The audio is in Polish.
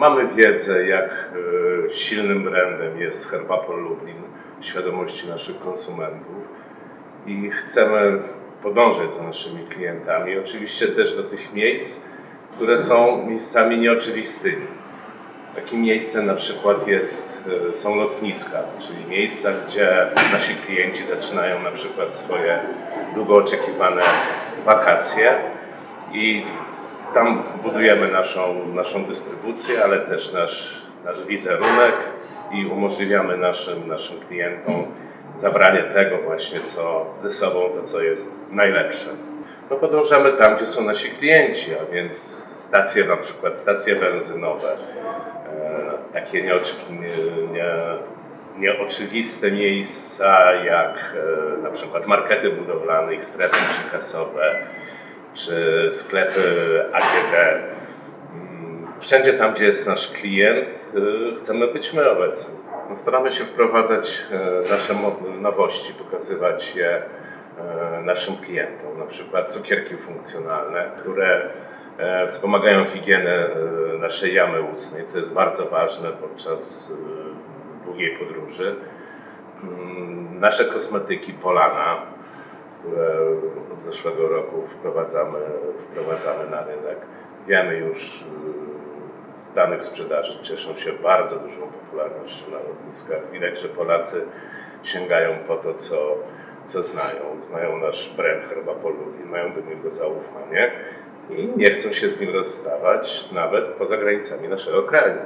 mamy wiedzę, jak e, silnym brandem jest Herbapol Lublin w świadomości naszych konsumentów i chcemy podążać za naszymi klientami. Oczywiście też do tych miejsc, które są miejscami nieoczywistymi. Takim miejscem na przykład jest, e, są lotniska, czyli miejsca, gdzie nasi klienci zaczynają na przykład swoje długo oczekiwane wakacje i tam budujemy naszą, naszą dystrybucję, ale też nasz, nasz wizerunek i umożliwiamy naszym, naszym klientom zabranie tego właśnie, co ze sobą, to co jest najlepsze. No podążamy tam, gdzie są nasi klienci, a więc stacje, na przykład stacje benzynowe, e, takie nieoczywiste miejsca jak e, na przykład markety budowlane, ich strefy przykasowe, czy sklepy AGD. Mm, Wszędzie tam, gdzie jest nasz klient, y, chcemy być my obecni. No, Staramy się wprowadzać e, nasze nowości, pokazywać je e, naszym klientom. Na przykład cukierki funkcjonalne, które wspomagają higienę naszej jamy ustnej, co jest bardzo ważne podczas długiej podróży. Mm, Nasze kosmetyki Polana, które od zeszłego roku wprowadzamy, wprowadzamy na rynek. Wiemy już y, z danych sprzedaży, cieszą się bardzo dużą popularnością na lotniskach. Widać, że Polacy sięgają po to, co, co znają. Znają nasz brand Herbapol Lublin, mają do niego zaufanie i nie chcą się z nim rozstawać nawet poza granicami naszego kraju.